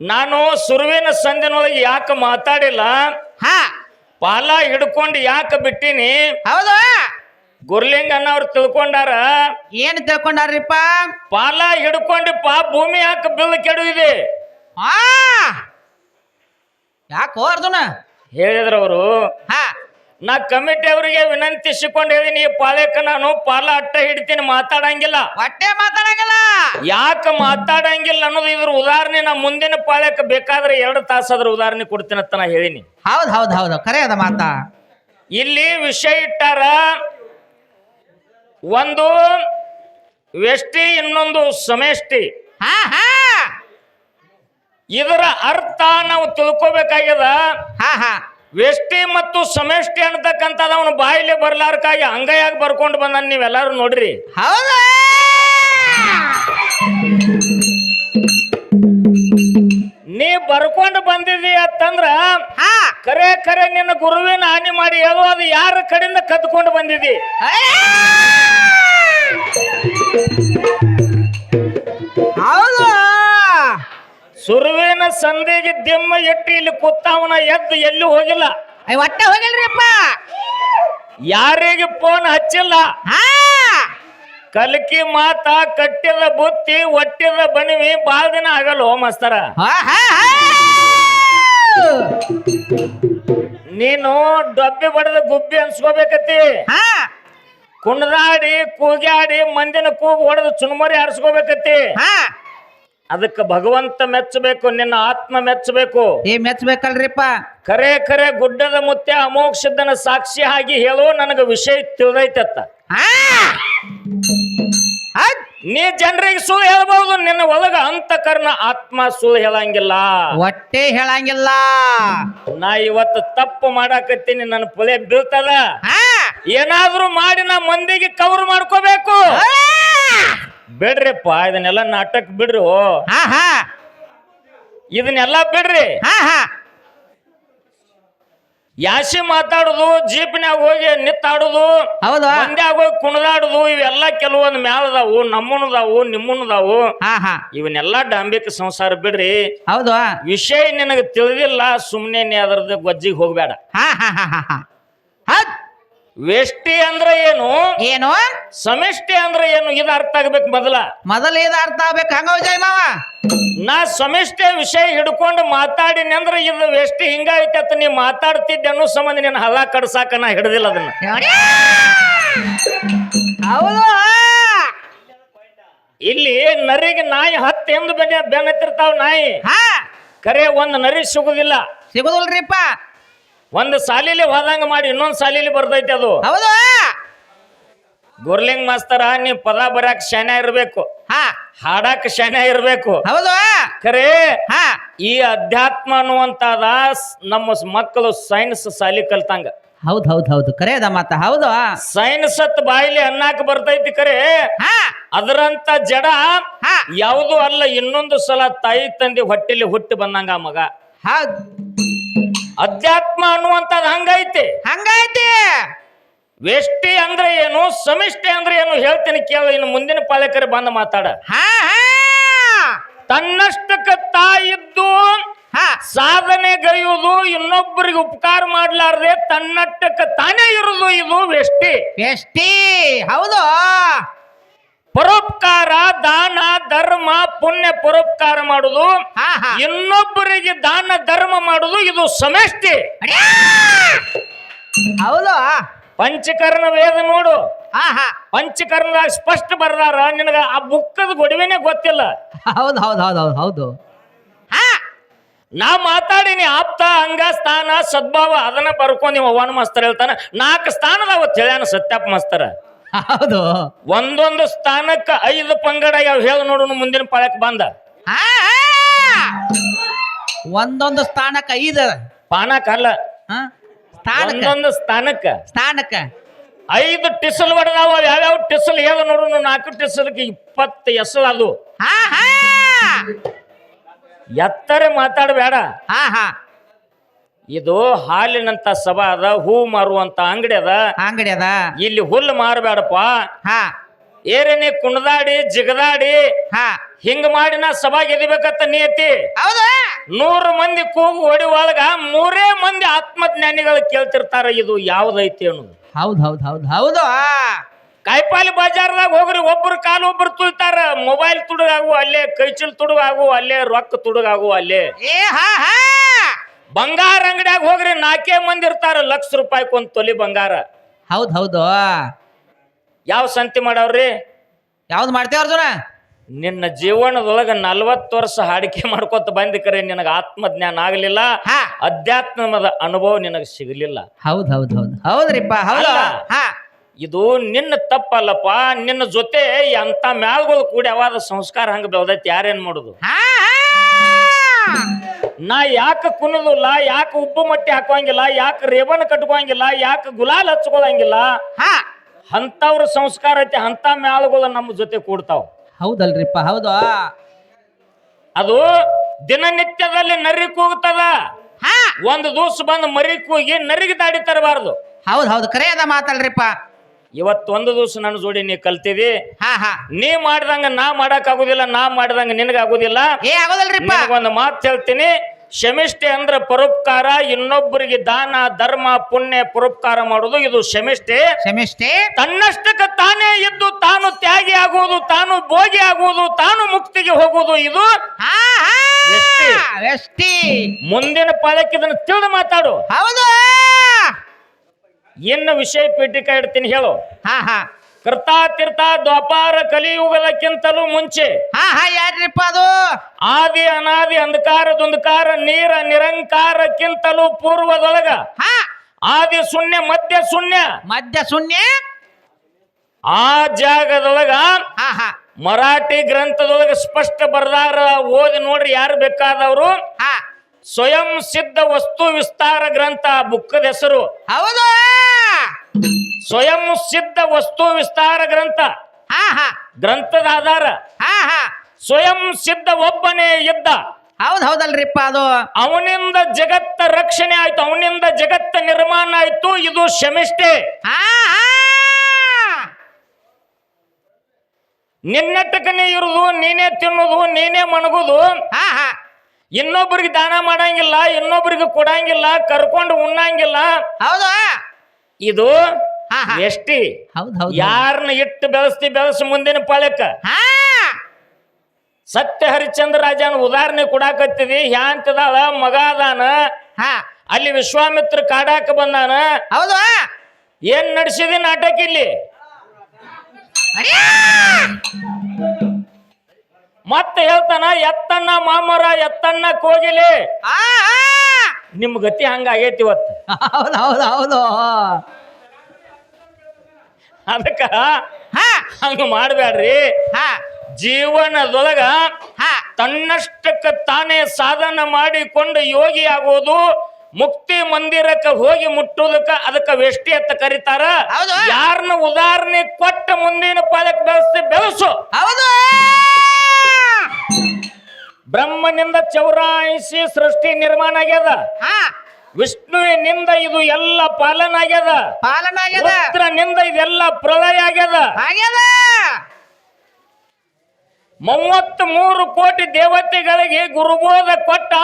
ನಾನು ಸುರುವಿನ ಸಂಜೆನೊಳಗೆ ಯಾಕೆ ಮಾತಾಡಿಲ್ಲ? ಹಾ. ಪಾಲ ಹಿಡ್ಕೊಂಡು ಯಾಕೆ ಬಿಟ್ಟಿನಿ? ಹೌದು. ಗುರ್ಲಿಂಗಣ್ಣ ಅವ್ರು ತಿಳ್ಕೊಂಡಾರ? ಏನ್ ತಿಳ್ಕೊಂಡಾರ್ರಿಪ್ಪ? ಪಾಲ ಹಿಡ್ಕೊಂಡು ಪಾ ಭೂಮಿ ಯಾಕೆ ಬಿಲ್ ಕೆಡುವಿದೆ. ಹಾ ಯಾಕೋ ಹೇಳಿದ್ರು ಹೇಳಿದ್ರವರು ಹಾ. ನಾ ಕಮಿಟಿ ಅವರಿಗೆ ವಿನಂತಿಸಿಕೊಂಡು ಹೇಳಿನಿ ಈ ಪಾಳ್ಯಕ್ಕೆ ನಾನು ಪಾಲ ಅಟ್ಟ ಹಿಡ್ತೀನಿ ಮಾತಾಡಂಗಿಲ್ಲ. ಹೊಟ್ಟೆ ಮಾತಾಡಂಗಿಲ್ಲ. ಯಾಕೆ ಮಾತಾಡಂಗಿಲ್ಲ ಅನ್ನೋದು ಇದ್ರ ಉದಾಹರಣೆ ನಾ ಮುಂದಿನ ಪಾಳ್ಯಕ್ಕೆ ಬೇಕಾದ್ರೆ ಎರಡು ತಾಸಾದ್ರ ಉದಾಹರಣೆ ಕೊಡ್ತೀನಿ ಅಂತ ನಾ ಹೇಳಿನಿ. ಹೌದ್ ಹೌದ್ ಹೌದು. ಖರೆ ಅದ ಮಾತಾ. ಇಲ್ಲಿ ವಿಷಯ ಇಟ್ಟಾರ ಒಂದು ವ್ಯಷ್ಟಿ ಇನ್ನೊಂದು ಸಮೇಷ್ಟಿ. ಹಾ ಹಾ. ಇದರ ಅರ್ಥ ನಾವು ತಿಳ್ಕೊಬೇಕಾಗ್ಯದ. ಹಾ ಹಾ. ವ್ಯಷ್ಟಿ ಮತ್ತು ಸಮಷ್ಟಿ ಅನ್ನತಕ್ಕಂಥದ್ದು ಅವನು ಬಾಯಿಲೆ ಬರ್ಲಾರ್ಕಾಗಿ ಅಂಗೈಯಾಗಿ ಬರ್ಕೊಂಡು ಬಂದ ನೀವೆಲ್ಲರೂ ನೋಡ್ರಿ. ಹೌದಾ. ನೀ ಬರ್ಕೊಂಡು ಬಂದಿದಿ ಅಂತಂದ್ರ ಹಾ. ಕರೆ ಕರೆ ನಿನ್ನ ಗುರುವಿನ ಹಾನಿ ಮಾಡಿ ಹೇಳು ಅದು ಯಾರ ಕಡೆಯಿಂದ ಕದ್ಕೊಂಡು ಬಂದಿದಿ ಸುರುವಿನ ಸಂದಿಗೆ ದಿಮ್ಮ ಎಟ್ಟಿ ಇಲ್ಲಿ ಕೂತಾವನ ಎದ್ದು ಎಲ್ಲಿ ಹೋಗಿಲ್ಲ? ಅಯ್ಯ ಹೊಟ್ಟೆ ಹೋಗಿಲ್ರಿಪ್ಪ. ಯಾರಿಗೆ ಫೋನ್ ಹಚ್ಚಿಲ್ಲ? ಹಾ. ಕಲ್ಕಿ ಮಾತ ಕಟ್ಟಿದ ಬುತ್ತಿ ಒಟ್ಟಿದ ಬಣಿವಿ ಬಾಳ ದಿನ ಆಗಲ್ಲ ಹಾ ಹಾ ಹಾ. ನೀನು ಡಬ್ಬಿ ಬಡದ ಗುಬ್ಬಿ ಅನ್ಸ್ಕೋಬೇಕತಿ ಹಾ. ಕುಣದಾಡಿ ಕೂಗ್ಯಾಡಿ ಮಂದಿನ ಕೂಗು ಹೊಡೆದು ಚುನ್ಮರಿ ಆರಿಸ್ಕೋಬೇಕತಿ ಹಾ. ಅದಕ್ಕೆ ಭಗವಂತ ಮೆಚ್ಚಬೇಕು ನಿನ್ನ ಆತ್ಮ ಮೆಚ್ಚಬೇಕು. ಏ ಮೆಚ್ಚಬೇಕಲ್ರಿಪ್ಪ? ಕರೆ ಕರೆ ಗುಡ್ಡದ ಮುತ್ತೆ ಅಮೋಕ್ಷದನ ಸಾಕ್ಷಿ ಆಗಿ ಹೇಳು ನನಗೆ ವಿಷಯ ತಿಳಿದೈತತ್ತ. ನೀ ಜನರಿಗೆ ಸುಳ್ಳು ಹೇಳ್ಬಹುದು ನಿನ್ನ ಒಳಗ ಅಂತಕರ್ಣ ಆತ್ಮ ಸುಳ್ಳು ಹೇಳಂಗಿಲ್ಲ. ಒಟ್ಟೆ ಹೇಳಂಗಿಲ್ಲ. ನಾ ಇವತ್ತು ತಪ್ಪು ಮಾಡಾಕತ್ತೀನಿ ನನ್ನ ಪೊಲೆ ಬೀಳ್ತದ. ಏನಾದ್ರೂ ಮಾಡಿ ನಾ ಮಂದಿಗೆ ಕವರ್ ಮಾಡ್ಕೋಬೇಕು. ಬಿಡ್ರಿಪ್ಪ ಇದನ್ನೆಲ್ಲ ನಾಟಕ ಬಿಡ್ರಿ. ಹಾ ಹಾ. ಇದನ್ನೆಲ್ಲ ಬಿಡ್ರಿ. ಹಾ ಹಾ. ಯಾಸಿ ಮಾತಾಡುದು ಜೀಪ್ನ್ಯಾಗ ಹೋಗಿ ನಿತ್ತಾಡುದು ಹೌದು. ಮಂದ್ಯಾಗ ಹೋಗಿ ಕುಣದಾಡುದು ಇವೆಲ್ಲ ಕೆಲವೊಂದು ಮ್ಯಾಲದಾವು ನಮ್ಮನದಾವು ನಿಮ್ಮನದಾವು. ಹಾ ಹಾ. ಇವನ್ನೆಲ್ಲ ಡಾಂಬಿಕ ಸಂಸಾರ ಬಿಡ್ರಿ. ಹೌದು. ವಿಷಯ ನಿನಗೆ ತಿಳಿದಿಲ್ಲ ಸುಮ್ಮನೆ ನೀ ಅದ್ರದ್ದು ಗೊಜ್ಜಿಗೆ ಹೋಗ್ಬೇಡ. ಹಾ ಹಾ ಹಾ ಹಾ ಹಾ. ಹೌದ್. ವೆಷ್ಟಿ ಅಂದ್ರೆ ಏನು? ಏನು? ಸಮಿಷ್ಟಿ ಅಂದ್ರೆ ಏನು? ಇದು ಅರ್ಥ ಆಗ್ಬೇಕು ಮೊದಲ. ಮೊದಲ ಇದು ಅರ್ಥ ಆಗ್ಬೇಕು. ಹಂಗ ವಿಜಯ್ ಮಾವ. ನಾ ಸಮಿಷ್ಟಿ ವಿಷಯ ಹಿಡ್ಕೊಂಡು ಮಾತಾಡಿನಿ ಅಂದ್ರೆ ಇದು ವೆಷ್ಟಿ ಹಿಂಗಾಯ್ತು ಅಂತ ನೀ ಮಾತಾಡ್ತಿದ್ದೆ ಅನ್ನೋ ಸಂಬಂಧ ನೀನು ಹಲ ಕಡ್ಸಾಕ ನಾ ಹಿಡ್ದಿಲ್ಲ ಅದನ್ನ? ಹೌದು. ಇಲ್ಲಿ ನರಿಗೆ ನಾಯಿ ಹತ್ತು ಎಂದು ಬೆನ್ನ ಬೆನ್ನತ್ತಿರ್ತಾವ ನಾಯಿ. ಹಾ. ಕರೆ ಒಂದು ನರಿ ಸಿಗುದಿಲ್ಲ. ಸಿಗುದಿಲ್ರಿಪ್ಪ. ಒಂದು ಸಾಲಿಲಿ ಹೋದಂಗ ಮಾಡಿ ಇನ್ನೊಂದು ಸಾಲಿಲಿ ಬರ್ತೈತಿ ಅದು. ಹೌದು. ಗುರ್ಲಿಂಗ್ ಮಾಸ್ತರ ನೀ ಪದ ಬರಕ್ ಶಾನ್ಯ ಇರಬೇಕು. ಹಾ. ಶನ ಶಾನ್ಯ ಇರಬೇಕು. ಹೌದು. ಖರೆ ಹಾ. ಈ ಅಧ್ಯಾತ್ಮ ಅನ್ನುವಂತಾದ ನಮ್ಮ ಮಕ್ಕಳು ಸೈನ್ಸ್ ಸಾಲಿ ಕಲ್ತಂಗ. ಹೌದ್ ಹೌದ್ ಹೌದು. ಕರೆ ಅದ ಮಾತ. ಹೌದು. ಸೈನ್ಸ್ ಅತ್ ಬಾಯಿಲಿ ಅನ್ನಾಕ ಬರ್ತೈತಿ ಕರೆ ಹಾ. ಅದರಂತ ಜಡ ಹಾ. ಯಾವುದು ಅಲ್ಲ ಇನ್ನೊಂದು ಸಲ ತಾಯಿ ತಂದೆ ಹೊಟ್ಟೆಲಿ ಹುಟ್ಟಿ ಬಂದಂಗ ಮಗ. ಹೌದ್ ಅಧ್ಯಾತ್ಮ ಅನ್ನುವಂಥದ್ದು ಹಂಗೈತಿ. ಹಂಗೈತಿ. ವೆಷ್ಟಿ ಅಂದ್ರೆ ಏನು ಸಮಿಷ್ಟಿ ಅಂದ್ರೆ ಏನು ಹೇಳ್ತೀನಿ ಕೇಳ ಇನ್ನು ಮುಂದಿನ ಪಾಲಕರು ಬಂದು ಮಾತಾಡ. ತನ್ನಷ್ಟಕ್ಕ ತಾಯಿದ್ದು ಹಾ. ಸಾಧನೆಗೈಯುವುದು ಇನ್ನೊಬ್ಬರಿಗೆ ಉಪಕಾರ ಮಾಡ್ಲಾರ್ದೆ ತನ್ನಟ್ಟಕ್ಕೆ ತಾನೇ ಇರುವುದು ಇದು ವೆಷ್ಟಿ. ವೆಷ್ಟಿ ಹೌದು. ಪರೋಪಕಾರ ದಾನ ಧರ್ಮ ಪುಣ್ಯ ಪರೋಪಕಾರ ಮಾಡುದು ಇನ್ನೊಬ್ಬರಿಗೆ ದಾನ ಧರ್ಮ ಮಾಡುದು ಇದು ಸಮಷ್ಟಿ! ಹೌದು. ಪಂಚಕರ್ಣ ವೇದ ನೋಡು. ಪಂಚಕರ್ಣದಾಗ ಸ್ಪಷ್ಟ ಬರ್ದಾರ. ನಿನಗ ಆ ಬುಕ್ಕದ ಗೊಡವೆನೆ ಗೊತ್ತಿಲ್ಲ. ಹೌದು ಹೌದು ಹೌದು ಹೌದು ಹೌದು. ಹಾ. ನಾ ಮಾತಾಡಿನಿ ಆಪ್ತ ಅಂಗ ಸ್ಥಾನ ಸದ್ಭಾವ ಅದನ್ನ ಬರ್ಕೊಂಡ್ ನೀವು ಅವನ ಮಾಸ್ತರ್ ಹೇಳ್ತಾನೆ. ನಾಲ್ಕು ಸ್ಥಾನದಾವ ಹೇಳ್ಯಾನ ಸತ್ಯಪ್ಪ ಮಾಸ್ತರ. ಹೌದು. ಒಂದೊಂದು ಸ್ಥಾನಕ್ಕ ಐದು ಪಂಗಡ ಯಾವ ಹೇಳ ನೋಡು ಮುಂದಿನ ಪಾಳಕ್ ಬಂದ. ಹಾ ಹಾ. ಒಂದೊಂದು ಸ್ಥಾನಕ್ಕೆ ಐದು. ಪಾನಕ ಅಲ್ಲ. ಹಾ ಸ್ಥಾನಕ್ಕೆ ಒಂದೊಂದು ಸ್ಥಾನಕ್ಕ. ಸ್ಥಾನಕ್ಕೆ ಐದು ಟಿಸಲ್ ಹೊಡೆದಾವ ಯಾವ್ಯಾವ ಟಿಸಲ್ ಹೇಳ ನೋಡೋಣ ನಾಲ್ಕು ಟಿಸಲ್ಗೆ ಇಪ್ಪತ್ತು ಎಸಲ್ ಅದು. ಹಾ ಹಾ. ಎತ್ತರೆ ಮಾತಾಡಬೇಡ. ಹಾ ಹಾ. ಇದು ಹಾಲಿನಂತ ಸಭಾ ಅದ ಹೂ ಮಾರುವಂತ ಅಂಗಡಿ ಅದ. ಅಂಗಡಿ ಅದ. ಇಲ್ಲಿ ಹುಲ್ಲು ಮಾರಬೇಡಪ್ಪ. ಹಾ. ಏರೇನಿ ಕುಣದಾಡಿ ಜಿಗದಾಡಿ ಹಾ. ಹಿಂಗ ಮಾಡಿ ನಾ ಸಭಾಗ್ ಗೆದಿಬೇಕತ್ತ ನೀತಿ ಹೌದು. ನೂರು ಮಂದಿ ಕೂಗು ಹೊಡಿ ಒಳಗ ಮೂರೇ ಮಂದಿ ಆತ್ಮಜ್ಞಾನಿಗಳು ಕೇಳ್ತಿರ್ತಾರ ಇದು ಯಾವ್ದೈತಿ ಅನ್ನೋದು. ಹೌದ್ ಹೌದ್ ಹೌದ್ ಹೌದು. ಕಾಯಿಪಾಲಿ ಬಜಾರ್ದಾಗ ಹೋಗ್ರಿ ಒಬ್ರು ಕಾಲು ಒಬ್ರು ತುಳಿತಾರ. ಮೊಬೈಲ್ ತುಡುಗಾಗು ಅಲ್ಲೇ ಕೈಚಲ್ ತುಡುಗಾಗು ಅಲ್ಲೇ ರೊಕ್ಕ ತುಡುಗಾಗು ಅಲ್ಲೇ. ಏ ಹಾ ಹಾ. ಬಂಗಾರ ಅಂಗಡಿಯಾಗ ಹೋಗ್ರಿ ನಾಲ್ಕೇ ಮಂದಿ ಇರ್ತಾರ ಲಕ್ಷ ರೂಪಾಯಿ ಒಂದ್ ತೊಲಿ ಬಂಗಾರ. ಹೌದ್ ಹೌದು. ಯಾವ ಸಂತಿ ಮಾಡವ್ರಿ? ಯಾವ್ದು ಮಾಡ್ತೇವ ಅರ್ಜುನ? ನಿನ್ನ ಜೀವನದೊಳಗ ನಲ್ವತ್ತು ವರ್ಷ ಹಾಡಿಕೆ ಮಾಡ್ಕೊತ ಬಂದಿ ಕರೆ ನಿನಗ ಆತ್ಮಜ್ಞಾನ ಆಗಲಿಲ್ಲ ಹಾ. ಅಧ್ಯಾತ್ಮದ ಅನುಭವ ನಿನಗೆ ಸಿಗಲಿಲ್ಲ. ಹೌದ್ ಹೌದ್ ಹೌದ್. ಹೌದ್ರಿಪ್ಪ ಹೌದು. ಅಲ್ಲ. ಹಾ. ಇದು ನಿನ್ನ ತಪ್ಪಲ್ಲಪ್ಪ ನಿನ್ನ ಜೊತೆ ಎಂತ ಮ್ಯಾಲ್ಗಳು ಕೂಡಿ ಅವಾದ ಸಂಸ್ಕಾರ ಹಂಗ ಬೆಳ್ದೈತಿ ಯಾರೇನ್ ಮಾಡುದು? ಹಾ ಹಾ. ನಾ ಯಾಕೆ ಕುಣದಿಲ್ಲ ಯಾಕೆ ಉಪ್ಪು ಮಟ್ಟಿ ಹಾಕೋಂಗಿಲ್ಲ ಯಾಕೆ ರೇಬನ್ ಕಟ್ಕೋಂಗಿಲ್ಲ ಯಾಕೆ ಗುಲಾಲ್ ಹಚ್ಕೊಳಂಗಿಲ್ಲ. ಹಾ. ಅಂತವ್ರ ಸಂಸ್ಕಾರ ಐತಿ ಅಂತ ಮ್ಯಾಲ್ಗಳು ನಮ್ಮ ಜೊತೆ ಕೂಡ್ತಾವ. ಹೌದಲ್ರಿಪ್ಪ ಹೌದು. ಅದು ದಿನನಿತ್ಯದಲ್ಲಿ ನರಿ ಕೂಗ್ತದ. ಹಾ. ಒಂದು ದಿವಸ ಬಂದು ಮರಿ ಕೂಗಿ ನರಿಗೆ ದಾಡಿ ತರಬಾರ್ದು. ಹೌದು ಹೌದು ಕರೆಯದ ಮಾತಲ್ರಿಪ್ಪ. ಇವತ್ತು ಒಂದು ದಿವಸ ನನ್ನ ಜೋಡಿ ನೀ ಕಲ್ತೀವಿ ಹಾ ಹಾ. ನೀ ಮಾಡ್ದಂಗ ನಾ ಮಾಡಕ್ ಆಗುದಿಲ್ಲ ನಾ ಮಾಡ್ದಂಗ ನಿನಗ ಆಗುದಿಲ್ಲ ಏ ಆಗೋದಲ್ರಿಪ್ಪ. ಒಂದು ಮಾತು ಹೇಳ್ತೀನಿ. ಶಮಿಷ್ಠೆ ಅಂದ್ರೆ ಪರೋಪಕಾರ ಇನ್ನೊಬ್ಬರಿಗೆ ದಾನ ಧರ್ಮ ಪುಣ್ಯ ಪರೋಪಕಾರ ಮಾಡುದು ಇದು ಶಮಿಷ್ಠೆ. ಕ್ಷಮಿಷ್ಟೇ ತನ್ನಷ್ಟಕ್ಕೆ ತಾನೇ ಇದ್ದು ತಾನು ತ್ಯಾಗಿ ಆಗುವುದು ತಾನು ಭೋಗಿ ಆಗುವುದು ತಾನು ಮುಕ್ತಿಗೆ ಹೋಗುವುದು ಇದು ಹಾ ಹಾ. ಮುಂದಿನ ಪಾಳಕ್ಕೆ ಇದನ್ನು ತಿಳಿದು ಮಾತಾಡು. ಹೌದು. ಇನ್ನು ವಿಷಯ ಪೀಠಿಕ ಇಡ್ತೀನಿ ಹೇಳು. ಹಾ ಹಾ. ಕರ್ತಾ ತೀರ್ಥ ದ್ವಾಪಾರ ಕಲಿಯುಗದಕ್ಕಿಂತಲೂ ಮುಂಚೆ ಹಾ ಹಾ ಯಾರಿಪ್ಪ ಅದು? ಆದಿ ಅನಾದಿ ಅಂಧಕಾರ ದುಂಧಕಾರ ನೀರ ನಿರಂಕಾರಕ್ಕಿಂತಲೂ ಪೂರ್ವದೊಳಗ ಹಾ. ಆದಿ ಶೂನ್ಯ ಮಧ್ಯ ಶೂನ್ಯ ಮಧ್ಯ ಶೂನ್ಯ? ಆ ಜಾಗದೊಳಗ ಹಾ ಹಾ. ಮರಾಠಿ ಗ್ರಂಥದೊಳಗ ಸ್ಪಷ್ಟ ಬರ್ದಾರ ಓದಿ ನೋಡ್ರಿ ಯಾರು ಬೇಕಾದವರು. ಹಾ. ಸ್ವಯಂ ಸಿದ್ಧ ವಸ್ತು ವಿಸ್ತಾರ ಗ್ರಂಥ ಬುಕ್ಕದ ಹೆಸರು. ಹೌದು. ಸ್ವಯಂ ಸಿದ್ಧ ವಸ್ತು ವಿಸ್ತಾರ ಗ್ರಂಥ. ಹಾ ಹಾ. ಗ್ರಂಥದ ಆಧಾರ. ಹಾ ಹಾ. ಸ್ವಯಂ ಸಿದ್ಧ ಒಬ್ಬನೇ ಇದ್ದ. ಹೌದ್ ಹೌದಲ್ರಿಪ್ಪ ಅದು. ಅವನಿಂದ ಜಗತ್ತ ರಕ್ಷಣೆ ಆಯ್ತು ಅವನಿಂದ ಜಗತ್ತ ನಿರ್ಮಾಣ ಆಯ್ತು ಇದು ಶಮಿಷ್ಠೆ. ಹಾ ಹಾ. ನಿನ್ನಟ್ಟಕನೇ ಇರುದು ನೀನೇ ತಿನ್ನುದು ನೀನೇ ಮಣಗುದು. ಹಾ ಹಾ. ಇನ್ನೊಬ್ಬರಿಗೆ ದಾನ ಮಾಡಂಗಿಲ್ಲ ಇನ್ನೊಬ್ಬರಿಗೆ ಕೊಡಂಗಿಲ್ಲ ಕರ್ಕೊಂಡು ಉಣ್ಣಂಗಿಲ್ಲ. ಹೌದಾ? ಇದು ಎಷ್ಟಿ? ಯಾರನ್ನ ಇಟ್ಟು ಬೆಳೆಸ್ತಿ ಬೆಳೆಸಿ ಮುಂದಿನ ಪಾಳ್ಯಕ್ಕ? ಸತ್ಯ ಹರಿಶ್ಚಂದ್ರ ರಾಜನ ಉದಾಹರಣೆ ಕೊಡಾಕತ್ತಿದಿ ಯಾಂತದಾಳ ಮಗ ಅದಾನ ಹಾ. ಅಲ್ಲಿ ವಿಶ್ವಾಮಿತ್ರ ಕಾಡಾಕ ಬಂದಾನ. ಹೌದಾ? ಏನ್ ನಡೆಸಿದಿ ನಾಟಕ ಇಲ್ಲಿ! ಮತ್ತೆ ಹೇಳ್ತಾನ ಎತ್ತನ್ನ ಮಾಮರ ಎತ್ತನ್ನ ಕೋಗಿಲಿ. ನಿಮ್ ಗತಿ ಹಂಗ ಆಗೈತಿ ಇವತ್ತು. ಹೌದು ಹೌದು ಹೌದು. ಅದಕ್ಕ ಹಾ. ಹಂಗ ಮಾಡ್ಬೇಡ್ರಿ ಹಾ. ಜೀವನದೊಳಗ ಹಾ. ತನ್ನಷ್ಟಕ್ಕ ತಾನೇ ಸಾಧನ ಮಾಡಿಕೊಂಡು ಯೋಗಿ ಆಗೋದು ಮುಕ್ತಿ ಮಂದಿರಕ್ಕೆ ಹೋಗಿ ಮುಟ್ಟುವುದಕ್ಕ ಅದಕ್ಕ ವೆಷ್ಟಿ ಅಂತ ಕರೀತಾರ. ಯಾರನ್ನ ಉದಾಹರಣೆ ಕೊಟ್ಟ ಮುಂದಿನ ಪಾಲಕ್ ಬೆಳೆಸಿ ಬೆಳೆಸು. ಹೌದು. ಬ್ರಹ್ಮನಿಂದ ಚೌರಾಯಿಸಿ ಸೃಷ್ಟಿ ನಿರ್ಮಾಣ ಆಗ್ಯದ. ಹಾ. ವಿಷ್ಣುವಿನಿಂದ ಇದು ಎಲ್ಲ ಪಾಲನ ಆಗ್ಯದ. ಪಾಲನ ಆಗ್ಯದ. ರುದ್ರನಿಂದ ಇದೆಲ್ಲ ಪ್ರಳಯ ಆಗ್ಯದ. ಆಗ್ಯದ. ಮೂವತ್ತ್ ಮೂರು ಕೋಟಿ ದೇವತೆಗಳಿಗೆ ಗುರುಬೋಧ ಕೊಟ್ಟ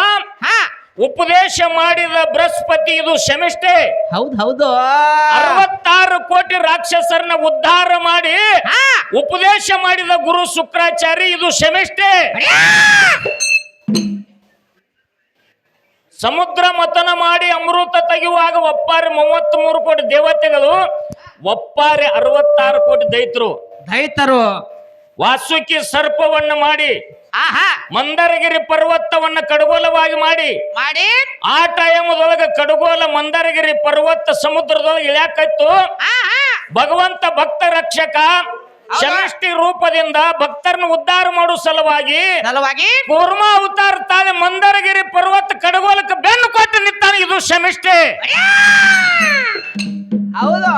ಹಾ. ಉಪದೇಶ ಮಾಡಿದ ಬೃಹಸ್ಪತಿ ಇದು ಶಮಿಷ್ಠೆ ಹೌದು ಹೌದು. ಅರವತ್ತಾರು ಕೋಟಿ ರಾಕ್ಷಸರನ್ನ ಉದ್ಧಾರ ಮಾಡಿ ಉಪದೇಶ ಮಾಡಿದ ಗುರು ಶುಕ್ರಾಚಾರ್ಯ ಇದು ಶಮಿಷ್ಠೆ ಸಮುದ್ರ ಮತನ ಮಾಡಿ ಅಮೃತ ತೆಗೆಯುವಾಗ ಒಪ್ಪಾರೆ ಮೂವತ್ತ್ ಮೂರು ಕೋಟಿ ದೇವತೆಗಳು ಒಪ್ಪಾರೆ ಅರವತ್ತಾರು ಕೋಟಿ ದೈತರು. ದೈತರು. ವಾಸುಕಿ ಸರ್ಪವನ್ನು ಮಾಡಿ ಆಹಾ. ಮಂದರಗಿರಿ ಪರ್ವತವನ್ನ ಕಡಗೋಲವಾಗಿ ಮಾಡಿ. ಮಾಡಿ. ಆ ಟೈಮದೊಳಗ ಕಡಗೋಲ ಮಂದರಗಿರಿ ಪರ್ವತ ಸಮುದ್ರದೊಳಗೆ ಇಳ್ಯಾಕತ್ತು ಆಹಾ. ಭಗವಂತ ಭಕ್ತ ರಕ್ಷಕ ಹೌದಾ? ರೂಪದಿಂದ ಭಕ್ತರನ್ನ ಉದ್ಧಾರ ಮಾಡೋ ಸಲುವಾಗಿ ಸಲುವಾಗಿ. ಕೂರ್ಮ ಅವತಾರ ತಾಳೆ ಮಂದರಗಿರಿ ಪರ್ವತ ಕಡಗೋಲಕ್ಕೆ ಬೆನ್ನು ಕೊಟ್ಟು ನಿಂತಾನೆ ಇದು ಶಮಿಷ್ಟಿ ಹೌದು.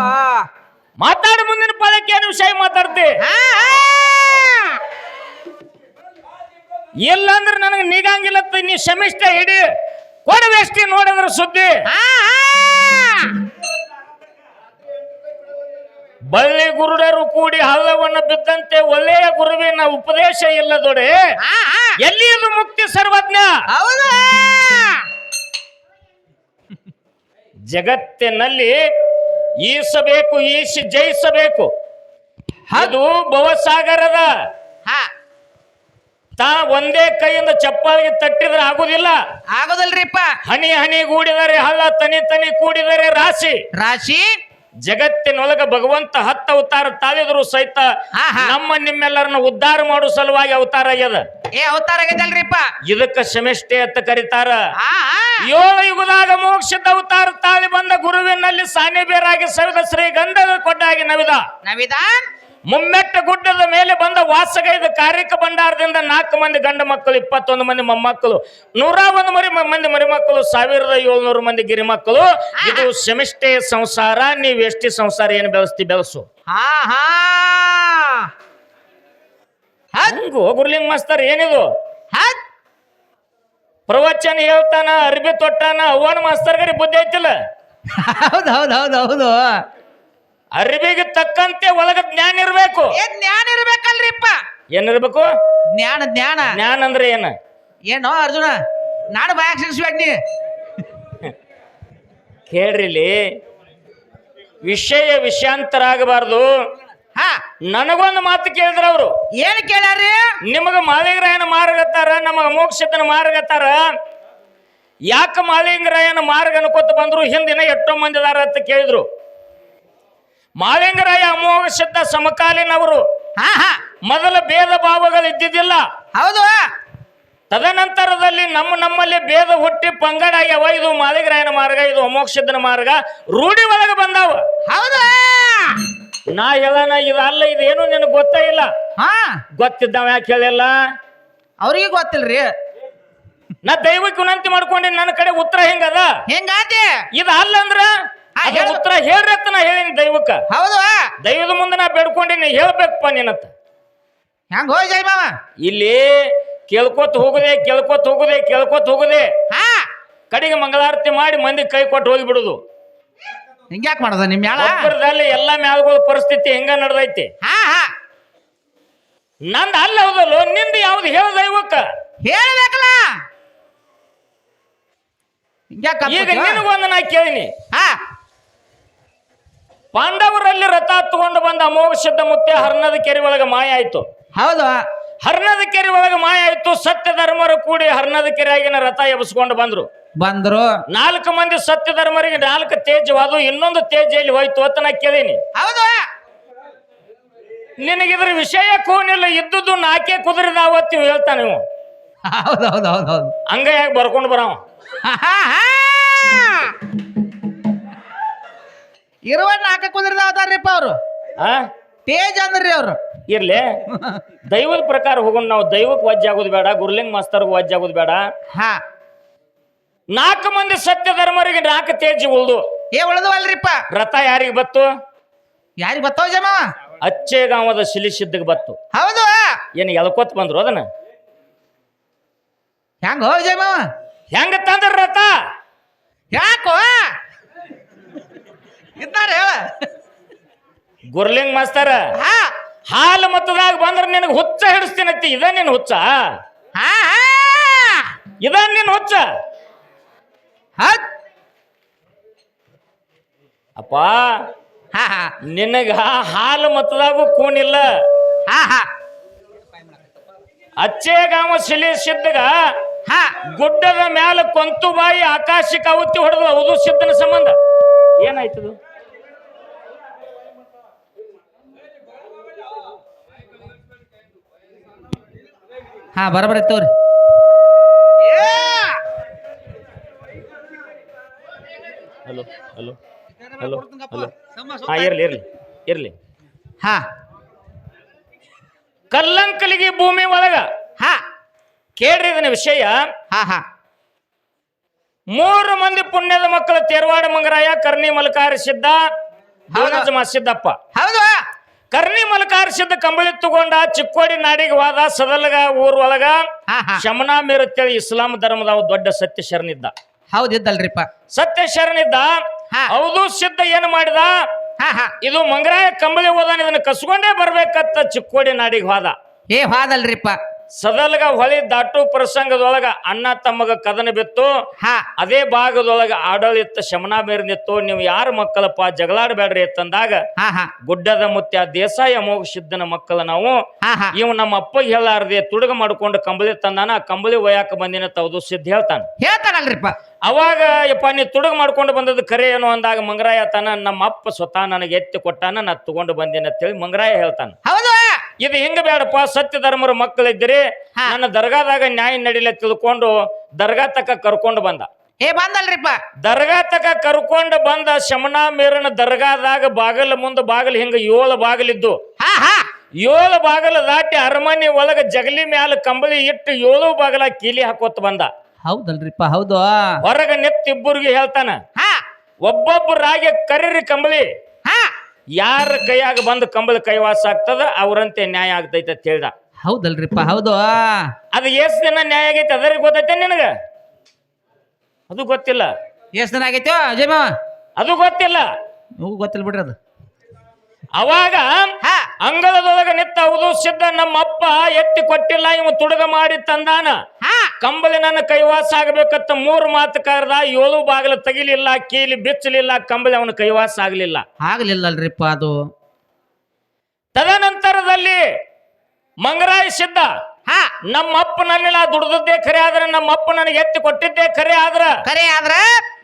ಮಾತಾಡಿ ಮುಂದಿನ ಪದಕ್ಕೆ ಏನು ವಿಷಯ ಮಾತಾಡ್ತಿ. ಆಹಾ! ಇಲ್ಲಾಂದ್ರೆ ನನಗೆ ನೀಗಂಗಿಲ್ಲ ನೀ ಶಮಿಷ್ಠೆ ಹಿಡಿ ಕೊಡವೆಷ್ಟಿ ನೋಡಿದ್ರ ಸುದ್ದಿ! ಬಳ್ಳಿ ಗುರುಡರು ಕೂಡಿ ಹಲ್ಲವನ್ನು ಬಿದ್ದಂತೆ ಒಳ್ಳೆಯ ಗುರುವಿನ ಉಪದೇಶ ಇಲ್ಲ ದೊಡೆ ಹಾ. ಎಲ್ಲಿಯದು ಮುಕ್ತಿ ಸರ್ವಜ್ಞ? ಹೌದಾ. ಜಗತ್ತಿನಲ್ಲಿ ಈಸಬೇಕು ಈಸಿ ಜಯಿಸಬೇಕು. ಅದು ಭವಸಾಗರದ ಹಾ. ತಾ ಒಂದೇ ಕೈಯಿಂದ ಚಪ್ಪಾಳಿಗೆ ತಟ್ಟಿದ್ರೆ ಆಗುದಿಲ್ಲ. ಆಗೋದಲ್ರಿಪ್ಪ. ಹನಿ ಹನಿ ಗೂಡಿದರೆ ಹಲ್ಲ ತನಿ ತನಿ ಕೂಡಿದರೆ ರಾಶಿ. ರಾಶಿ? ಜಗತ್ತಿನೊಳಗ ಭಗವಂತ ಹತ್ತ ಅವತಾರ ತಾಳಿದ್ರು ಸಹಿತ ಆಹಾ. ನಮ್ಮ ನಿಮ್ಮೆಲ್ಲರನ್ನ ಉದ್ಧಾರ ಮಾಡೋ ಸಲುವಾಗಿ ಅವತಾರ ಆಗ್ಯದ. ಏ ಅವತಾರ ಆಗೈತಲ್ರಿಪ್ಪ ಇದಕ್ಕ ಸಮಷ್ಟಿ ಅಂತ ಕರೀತಾರ. ಆ ಏಳು ಯುಗದಾಗ ಮೋಕ್ಷದ ಅವತಾರ ತಾಳಿ ಬಂದ ಗುರುವಿನಲ್ಲಿ ಸಾನಿಬೇರಾಗಿ ಸವಿದ ಶ್ರೀ ಗಂಧದ ಕೊಟ್ಟಾಗಿ ನವಿದ. ನವಿದ. ಮುಮ್ಮೆಟ್ಟ ಗುಡ್ಡದ ಮೇಲೆ ಬಂದ ವಾಸಗೈದ ಕಾರ್ಯಕ ಭಂಡಾರದಿಂದ ನಾಲ್ಕು ಮಂದಿ ಗಂಡ ಮಕ್ಕಳು ಇಪ್ಪತ್ತೊಂದು ಮಂದಿ ಮೊಮ್ಮಕ್ಕಳು ನೂರ ಒಂದು ಮರಿ ಮಂದಿ ಮರಿಮಕ್ಕಳು ಸಾವಿರದ ಏಳ್ನೂರು ಮಂದಿ ಗಿರಿಮಕ್ಕಳು. ಇದು ಸೆಮಿಸ್ಟೆ ಸಂಸಾರ ನೀವು ಎಷ್ಟಿ ಸಂಸಾರ ಏನು ಬೆಳೆಸ್ತಿ ಬೆಳೆಸು. ಹಂಗು ಗುರ್ಲಿಂಗ್ ಮಾಸ್ತರ್ ಏನಿದು? ಪ್ರವಚನ ಹೇಳ್ತಾನ ಅರ್ಬಿ ತೊಟ್ಟಾನ ಅವನ ಮಾಸ್ತರ್ಗರಿ ಬುದ್ಧಿ ಐತಿಲ್ಲ? ಹೌದು ಹೌದು ಹೌದು ಹೌದು. ಅರ್ಬಿಗೆ ತಕ್ಕಂತೆ ಒಳಗ ಜ್ಞಾನ ಇರಬೇಕು. ಏ ಜ್ಞಾನ ಇರ್ಬೇಕಲ್ರಿಪ್ಪ? ಏನಿರ್ಬೇಕು ಜ್ಞಾನ ಜ್ಞಾನ. ಜ್ಞಾನ ಅಂದ್ರೆ ಏನ? ಏನೋ ಅರ್ಜುನ ನಾನು ಬಾಯಾಗ ಸಿಗಿಸ್ಬೇಕು ನೀ ಕೇಳ್ರಿಲಿ ವಿಷಯ ವಿಷಯಾಂತರ ಆಗಬಾರ್ದು ಹಾ. ನನಗೊಂದು ಮಾತು ಕೇಳಿದ್ರ ಅವರು. ಏನ್ ಕೇಳಾರಿ ನಿಮಗ ಮಾಲಿಂಗರಾಯನ ಮಾರ್ಗತ್ತಾರ ನಮಗ ಮೋಕ್ಷತನ ಮಾರ್ಗತ್ತಾರ ಯಾಕ ಮಾಲಿಂಗರಾಯನ ಮಾರ್ಗ ಅನ್ಕೋತ ಬಂದ್ರು ಹಿಂದಿನ ಎಷ್ಟೋ ಮಂದಿ ಅದಾರ ಅಂತ ಕೇಳಿದ್ರು. ಮಾಳಿಂಗರಾಯ ಅಮೋಘ ಸಿದ್ಧ ಸಮಕಾಲೀನವರು. ಹಾ ಹಾ. ಮೊದಲ ಭೇದ ಭಾವಗಳು ಇದ್ದಿದ್ದಿಲ್ಲ. ಹೌದು. ತದನಂತರದಲ್ಲಿ ನಮ್ಮ ನಮ್ಮಲ್ಲಿ ಭೇದ ಹುಟ್ಟಿ ಪಂಗಡಾಗ್ಯಾವ ಇದು ಮಾಳಿಂಗರಾಯನ ಮಾರ್ಗ ಇದು ಅಮೋಕ್ಷದನ ಮಾರ್ಗ. ರೂಢಿ ಒಳಗೆ ಬಂದಾವ. ಹೌದು. ನಾ ಹೇಳನ ಇದು ಅಲ್ಲ ಇದು ಏನು ನಿನಗೆ ಗೊತ್ತೇ ಇಲ್ಲ? ಹಾ. ಗೊತ್ತಿದ್ದಾವ ಯಾಕೆ ಹೇಳಿಲ್ಲ? ಅವ್ರಿಗೆ ಗೊತ್ತಿಲ್ರಿ. ನಾ ದೈವಕ್ಕೆ ವಿನಂತಿ ಮಾಡ್ಕೊಂಡಿ ನನ್ನ ಕಡೆ ಉತ್ತರ ಹೆಂಗದ? ಹೆಂಗಾತಿ? ಇದು ಅಲ್ಲ ಅಂದ್ರ ಅದು. ಉತ್ತರ ಹೇಳ್ರಿ ಅಂತ ನಾ ಹೇಳಿನಿ ದೈವಕ್ಕ. ಹೌದು. ದೈವದ ಮುಂದೆ ನಾ ಬೇಡ್ಕೊಂಡಿನಿ ಹೇಳ್ಬೇಕಪ್ಪ ನಿನ್ನತ್ತ. ಹೆಂಗ್ ಹೋಯ್ ಜೈ ಮಾವ? ಇಲ್ಲಿ ಕೇಳ್ಕೊತ ಹೋಗುದೆ ಕೇಳ್ಕೊತ ಹೋಗುದೆ ಕೇಳ್ಕೊತ ಹೋಗುದೆ. ಹಾ. ಕಡೆಗೆ ಮಂಗಳಾರತಿ ಮಾಡಿ ಮಂದಿ ಕೈ ಕೊಟ್ಟು ಹೋಗಿಬಿಡುದು ಹಿಂಗ್ಯಾಕ್ ಮಾಡದ ನಿಮ್ ಮ್ಯಾಳ ಒಬ್ಬರದಲ್ಲಿ ಎಲ್ಲಾ ಮ್ಯಾಲ್ಗಳ ಪರಿಸ್ಥಿತಿ ಹೆಂಗ ನಡೆದೈತಿ? ಹಾ ಹಾ. ನಂದು ಅಲ್ಲ ಹೌದಲ್ಲೋ ನಿಂದು ಯಾವ್ದು ಹೇಳ ದೈವಕ್ಕ. ಹೇಳ್ಬೇಕಲ್ಲ. ಹಿಂಗ್ಯಾಕ್ ಈಗ? ನಿನಗೊಂದು ನಾ ಕೇಳಿನಿ. ಹಾ. ಪಾಂಡವರಲ್ಲಿ ರಥ ತಗೊಂಡು ಬಂದ ಅಮೋಘ ಸಿದ್ಧ ಮುತ್ತೆ ಹರ್ನದ ಕೆರೆ ಒಳಗೆ ಮಾಯ ಆಯ್ತು. ಹೌದು. ಹರ್ನದ ಕೆರೆ ಒಳಗೆ ಮಾಯ ಆಯ್ತು ಸತ್ಯ ಧರ್ಮರು ಕೂಡಿ ಹರ್ನದ ಕೆರೆಯಾಗಿನ ರಥ ಎಬ್ಸ್ಕೊಂಡು ಬಂದ್ರು. ಬಂದ್ರು. ನಾಲ್ಕು ಮಂದಿ ಸತ್ಯ ಧರ್ಮರಿಗೆ ನಾಲ್ಕು ತೇಜವಾದು ಇನ್ನೊಂದು ತೇಜ ಎಲ್ಲಿ ಹೋಯ್ತು ಅಂತ ನಾ ಕೇಳೀನಿ. ಹೌದಾ. ನಿನಗಿದ್ರ ವಿಷಯ ಕೋನಿಲ್ಲ ಇದ್ದುದು ಕುದುರಿದ ಕುದುರಿದಾವತ್ತಿ ಹೇಳ್ತಾನೆ ನೀವು ಹೌದು ಹೌದು ಹೌದು ಹೌದು. ಹಂಗ ಯಾಕೆ ಬರ್ಕೊಂಡು ಬರಾವ? ಇರುವ ಹಾಕಕ್ ಕುದುರೆದ ಅವತಾರ್ರಿಪ್ಪ ಅವರು? ಆ? ತೇಜ್ ಅಂದ್ರಿ ಅವ್ರು. ಇರ್ಲಿ. ದೈವದ ಪ್ರಕಾರ ಹೋಗೋಣ ನಾವು ದೈವಕ್ಕೆ ವಜ್ಜೆ ಆಗೋದು ಬೇಡ ಗುರುಲಿಂಗ ಮಾಸ್ತರ್ಗೆ ವಜ್ಜೆ ಆಗೋದು ಬೇಡ. ಹಾ. ನಾಲ್ಕು ಮಂದಿ ಸತ್ಯ ಧರ್ಮರಿಗೆ ನಾಲ್ಕು ತೇಜ್ ಉಳ್ದು. ಏ ಉಳ್ದವಲ್ರಿಪ್ಪ ರಥ ಯಾರಿಗೆ ಬತ್ತು? ಯಾರಿಗೆ ಬತ್ತವ ಜಮ ಅಚ್ಚೇಗಾಂವದ ಶಿಲಿಸಿದ್ದಕ್ಕೆ ಬತ್ತು. ಹೌದು. ಏನು ಎಳ್ಕೊತ್ ಬಂದ್ರು ಅದನ್ನ? ಹೆಂಗ ಹೋಗ್ ಜಮ ಹೆಂಗ ತಂದ್ರ ರಥ? ಯಾಕೋ? ಇದ್ದಾರೆ ಹೇಳ? ಗುರ್ಲಿಂಗ್ ಮಾಸ್ತರ ಹಾ. ಹಾಲು ಮತದಾಗ ಬಂದ್ರೆ ನಿನಗೆ ಹುಚ್ಚ ಹಿಡಿಸ್ತೀನತ್ತಿ ಇದ ನಿನ್ ಹುಚ್ಚ? ಹಾ ಇದ ನಿನ್ ಹುಚ್ಚ? ಹತ್ ಅಪ್ಪ ಹಾ ಹಾ. ನಿನಗ ಹಾಲು ಮತದಾಗೂ ಕೂನಿಲ್ಲ ಹಾ ಹಾ. ಅಚ್ಚೇಗಾಂವ ಶಿಲಿಸಿದ್ದಗ ಹಾ. ಗುಡ್ಡದ ಮ್ಯಾಲ ಕೊಂತು ಬಾಯಿ ಆಕಾಶಕ್ಕೆ ಅವತ್ತಿ ಹೊಡೆದು ಅವುದು ಸಿದ್ದನ ಸಂಬಂಧ. ಏನಾಯ್ತದು? ಹಾ ಬರಬರ ತೋರಿ ಹಲೋ ಹಲೋ ಹಲೋ ಹಲೋ ಹಾ ಇರ್ಲಿ ಇರ್ಲಿ ಇರ್ಲಿ. ಹಾ. ಕಲ್ಲಂಕಲಿಗೆ ಭೂಮಿ ಒಳಗ ಹಾ. ಕೇಳ್ರಿ ಇದನ್ನ ವಿಷಯ. ಹಾ ಹಾ. ಮೂರು ಮಂದಿ ಪುಣ್ಯದ ಮಕ್ಕಳು ತೇರ್ವಾಡ ಮಂಗರಾಯ ಕರ್ಣಿ ಮಲಕಾರ ಸಿದ್ಧ ದೇವರಾಜ ಸಿದ್ದಪ್ಪ. ಹೌದು. ಕರ್ಣಿ ಮಲಕಾರಿಸಿದ್ದ ಕಂಬಳಿ ತಗೊಂಡ ಚಿಕ್ಕೋಡಿ ನಾಡಿಗೆ ವಾದ ಸದಲ್ಗ ಊರ್ ಒಳಗ ಹಾ. ಹಾ ಇಸ್ಲಾಂ ಧರ್ಮದ ಅವ ದೊಡ್ಡ ಸತ್ಯ ಶರಣಿದ್ದ ಹೌದಿದ್ದಲ್ರಿಪ್ಪ. ಸತ್ಯ ಶರಣಿದ್ದ ಹಾ. ಹೌದು ಸಿದ್ಧ ಏನು ಮಾಡಿದ? ಹಾ ಹಾ. ಇದು ಮಂಗರಾಯ ಕಂಬಳಿ ಹೋದಾನ ಇದನ್ನ ಕಸ್ಕೊಂಡೇ ಬರ್ಬೇಕತ್ತ ಚಿಕ್ಕೋಡಿ ನಾಡಿಗೆ ಹೋದ. ಏ ಹಾದಲ್ರಿಪ್ಪ. ಸದಲ್ಗ ಹೊಳಿ ದಾಟು ಪ್ರಸಂಗದೊಳಗ ಅಣ್ಣ ತಮ್ಮಗ ಕದನ ಬಿತ್ತು. ಅದೇ ಭಾಗದೊಳಗ ಆಡಳಿತ ಶಮನ ಮೇರ್ನಿತ್ತು ನೀವು ಯಾರ ಮಕ್ಕಳಪ್ಪ ಜಗಳಾಡಬೇಡ್ರಿ ಹಾ ಗುಡ್ಡದ ಮುತ್ಯ ದೇಸಾಯ ಅಮೋಘ ಸಿದ್ದನ ಮಕ್ಕಳ ನಾವು. ಇವ್ ನಮ್ಮ ಅಪ್ಪ ಹೇಳಾರ್ದೆ ತುಡುಗ ಮಾಡ್ಕೊಂಡು ಕಂಬಳಿ ತಂದಾನ ಆ ಕಂಬಳಿ ಒಯ್ಯಾಕ ಬಂದಿನ ತವದು ಸಿದ್ಧ ಹೇಳ್ತಾನ. ಹೇಳ್ತಾನಲ್ರಿಪ್ಪ. ಅವಾಗ ಯಪ್ಪ ನೀ ತುಡುಗ ಮಾಡ್ಕೊಂಡು ಬಂದದ್ದು ಕರೆ ಏನು ಅಂದಾಗ ಮಂಗರಾಯ ತಾನ ನಮ್ಮ ಅಪ್ಪ ಸ್ವತಃ ನನಗೆ ಎತ್ತಿ ಕೊಟ್ಟಾನ ನಾ ತಗೊಂಡು ಬಂದಿನ ಅಂತೇಳಿ ಮಂಗರಾಯ ಹೇಳ್ತಾನ. ಹೌದು ಇದು ಹಿಂಗ ಬೇಡಪ್ಪ ಸತ್ಯ ಧರ್ಮರ ಮಕ್ಕಳಿದ್ದೀರಿ? ಹಾ. ನನ್ನ ದರ್ಗಾದಾಗ ನ್ಯಾಯ ನಡಿಲೆ ತಿಳ್ಕೊಂಡು ದರ್ಗಾ ತಕ ಕರ್ಕೊಂಡು ಬಂದ. ಏ ಬಂದಲ್ರಿಪ್ಪ. ದರ್ಗಾ ತಕ ಕರ್ಕೊಂಡು ಬಂದ ಶಮನಾ ಮೇರನ ದರ್ಗಾದಾಗ ಬಾಗಲ ಮುಂದೆ ಬಾಗಲ್ ಹಿಂಗ ಏಳು ಬಾಗಲಿದ್ದು. ಹಾ ಹಾ. ಏಳು ಬಾಗಲ ದಾಟಿ ಅರಮನೆ ಒಳಗ ಜಗಲಿ ಮ್ಯಾಲ ಕಂಬಳಿ ಇಟ್ಟು ಏಳು ಬಾಗಲ ಕೀಲಿ ಹಾಕೋತ್ ಬಂದ. ಹೌದಲ್ರಿಪ್ಪ ಹೌದು. ಹೊರಗ ಹೇಳ್ತಾನ. ಹಾ. ಒಬ್ಬೊಬ್ಬರಾಗೆ ಕರೀರಿ ಕಂಬಳಿ. ಹಾ ಯಾರ ಕೈಯಾಗ ಬಂದ ಕಂಬಳ ಕೈವಾಸ ಆಗ್ತದ ಅವರಂತೆ ನ್ಯಾಯ ಆಗ್ತೈತೆ ಅಂತ ಹೇಳ್ದ. ಹೌದಲ್ರಿಪ್ಪ ಹೌದು. ಅದು ಎಷ್ಟ್ ದಿನ ನ್ಯಾಯ ಆಗೈತೆ ಅದರಿಗೆ ಗೊತ್ತೈತೆ ನಿನಗ? ಅದು ಗೊತ್ತಿಲ್ಲ. ಎಷ್ಟ್ ದಿನ ಆಗೈತೋ ಅಜಯ್ ಮಾವ? ಅದು ಗೊತ್ತಿಲ್ಲ. ನೀವು ಗೊತ್ತಿಲ್ಲ ಬಿಡ್ರಿ ಅದು. ಅವಾಗ ಹಾ. ಅಂಗಳದೊಳಗ ನಿತ್ತ ಹೌದು ಸಿದ್ಧ ನಮ್ಮ ಅಪ್ಪ ಎತ್ತಿ ಕೊಟ್ಟಿಲ್ಲ ಇವ ತುಡುಗ ಮಾಡಿ ತಂದಾನ. ಹಾ. ಕಂಬಳಿ ನನ್ನ ಕೈವಾಸ ಆಗಬೇಕತ್ತ ಮೂರು ಮಾತು ಕರೆದ ಏಳು ಬಾಗಿಲು ತೆಗಿಲಿಲ್ಲ ಕೀಲಿ ಬಿಚ್ಚಲಿಲ್ಲ ಕಂಬಳಿ ಅವನ ಕೈವಾಸ ಆಗಲಿಲ್ಲ. ಆಗ್ಲಿಲ್ಲಲ್ರಿಪ್ಪ ಅದು. ತದನಂತರದಲ್ಲಿ ಮಂಗರಾಯ ಸಿದ್ಧ. ನಮ್ಮಪ್ಪ ನನ್ನೆಲ್ಲ ದುಡ್ದದ್ದೇ ಖರೆ ಆದ್ರೆ ನಮ್ಮ ಅಪ್ಪ ನನಗೆ ಎತ್ತಿ ಕೊಟ್ಟಿದ್ದೇ ಖರೆ ಆದ್ರ. ಕರೆ ಆದ್ರ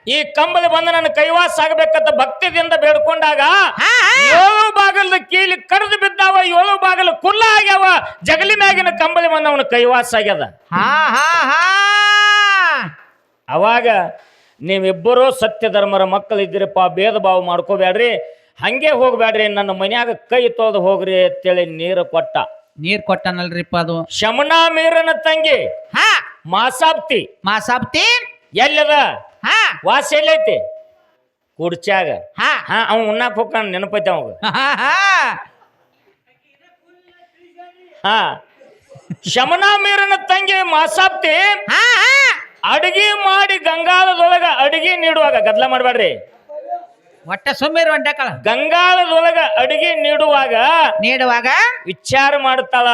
ಈ ಕಂಬದ ಬಂದು ನನ್ನ ಕೈವಾಸ ಆಗ್ಬೇಕಂತ ಭಕ್ತಿದಿಂದ ಬೇಡ್ಕೊಂಡಾಗ ಏಳು ಬಾಗಲ್ದ ಕೀಲಿ ಕಡ್ದು ಬಿದ್ದಾವ ಏಳು ಬಾಗಲು ಕುಲ್ಲ ಆಗ್ಯಾವ ಜಗಲಿ ಮ್ಯಾಗಿನ ಕಂಬಳಿ ಬಂದು ಅವನ ಕೈವಾಸ ಆಗ್ಯದ. ಹಾ ಹಾ ಹಾ. ಅವಾಗ ನೀವಿಬ್ಬರೂ ಸತ್ಯ ಧರ್ಮರ ಮಕ್ಕಳು ಇದ್ದೀರಪ್ಪ ಭೇದ ಭಾವ ಮಾಡ್ಕೋಬೇಡ್ರಿ. ಹಂಗೆ ಹೋಗ್ಬೇಡ್ರಿ ನನ್ನ ಮನ್ಯಾಗ ಕೈ ತೊಳೆದು ಹೋಗ್ರಿ ಅಂತೇಳಿ ನೀರು ಕೊಟ್ಟ. ನೀರ್ ಕೊಟ್ಟನಲ್ರಿಪ್ಪ ಅದು. ಶಮನಾ ಮೀರನ ತಂಗಿ ಹಾ. ಮಾಸಾಪ್ತಿ ಮಾಸಾಬ್ತಿ? ಎಲ್ಲದ? ಹಾ. ವಾಸ ಎಲ್ಲೈತಿ? ಕುಡ್ಚಾಗ ಹಾ. ಹಾ ಅವ ಉಣ್ಣಾಕ್ ಹೋಗ್ತಾನ ನೆನಪೈತಿ ಅವಾಗ. ಹಾ ಹಾ ಹಾ. ಶಮನಾ ಮೀರನ ತಂಗಿ ಮಾಸಾಪ್ತಿ ಹಾ ಅಡಿಗೆ ಮಾಡಿ ಗಂಗಾಳದೊಳಗ ಅಡಿಗೆ ನೀಡುವಾಗ ಗದ್ಲ ಮಾಡಬೇಡ್ರಿ ಒಟ್ಟ ಸುಮ್ಮೀರ್ ಒಂಟಕಳ ಗಂಗಾಳದೊಳಗ ಅಡಿಗೆ ನೀಡುವಾಗ ನೀಡುವಾಗ? ವಿಚಾರ ಮಾಡ್ತಾಳ.